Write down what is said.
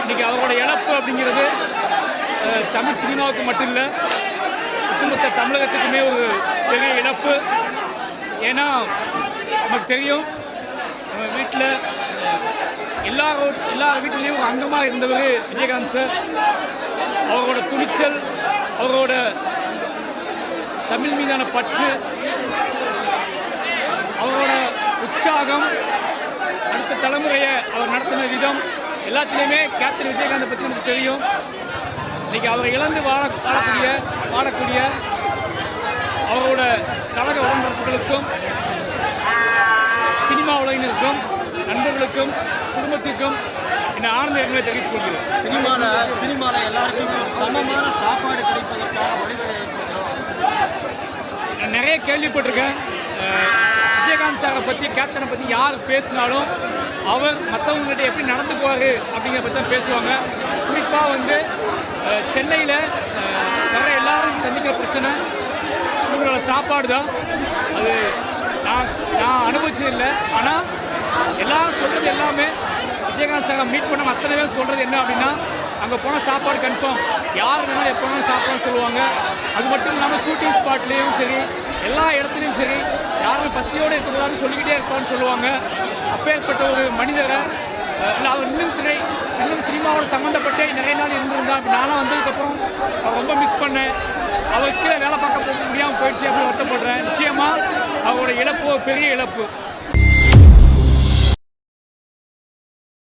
இன்னைக்கு அவரோட இழப்பு அப்படிங்கிறது தமிழ் சினிமாவுக்கு மட்டும் இல்லை ஒட்டுமொத்த தமிழகத்துக்குமே ஒரு பெரிய இழப்பு. ஏன்னா நமக்கு தெரியும் நம்ம வீட்டில் எல்லாரோ எல்லா வீட்டிலையும் ஒரு அங்கமாக இருந்தவர் விஜயகாந்த் சார். அவரோட துணிச்சல் அவரோட தமிழ் மீதான பற்று அவரோட உற்சாகம் அடுத்த தலைமுறையை அவர் நடத்தின விதம் எல்லாத்துலேயுமே கேப்டன் விஜயகாந்தை பற்றி நமக்கு தெரியும். இன்றைக்கி அவரை இழந்து வாழ வாழக்கூடிய வாழக்கூடிய அவரோட கழக உடம்புகளுக்கும் சினிமா உலகினருக்கும் நண்பர்களுக்கும் குடும்பத்திற்கும் இந்த ஆனந்த எங்களை தெரிவித்துக் கொள்கிறேன். சினிமாவில் சினிமாவில் எல்லாருக்கும் ஒரு சமமான சாப்பாடு கிடைப்பதற்கான வழிவகை நான் நிறைய கேள்விப்பட்டிருக்கேன். விஜயகாந்த் சாரை பற்றி கேப்டனை பற்றி யார் பேசினாலும் அவர் மற்றவங்ககிட்ட எப்படி நடந்துக்குவார் அப்படிங்கிற பற்றி தான் பேசுவாங்க. குறிப்பாக வந்து சென்னையில் வர எல்லாரும் சந்திக்கிற பிரச்சனை இவங்களோட சாப்பாடு தான். அது நான் நான் அனுபவிச்சது இல்லை. ஆனால் எல்லாரும் சொல்கிறது எல்லாமே விஜயகாந்த் சாரை மீட் பண்ண அத்தனை பேர் சொல்கிறது என்ன அப்படின்னா அங்கே போனால் சாப்பாடு கன்ஃபார்ம். யார் வேணாலும் எப்போ வேணாலும் சாப்பாடு சொல்லுவாங்க. அது மட்டும் இல்லாமல் ஷூட்டிங் ஸ்பாட்லேயும் சரி எல்லா இடத்துலையும் சரி யாரும் பசியோடு இருக்கக்கூடாதுன்னு சொல்லிக்கிட்டே இருப்பான்னு சொல்லுவாங்க. அப்பேற்பட்ட ஒரு மனிதரை இல்லை அவர் இன்னும் திரை இன்னும் சினிமாவோட சம்மந்தப்பட்டே நிறைய நாள் இருந்திருந்தா அப்படி நானும் வந்ததுக்கப்புறம் அவர் ரொம்ப மிஸ் பண்ணேன். அவர் கீழே வேலை பார்க்க போக முடியாமல் போயிடுச்சு அப்படின்னு வருத்தப்படுறேன். நிச்சயமாக அவரோட இழப்பு பெரிய இழப்பு.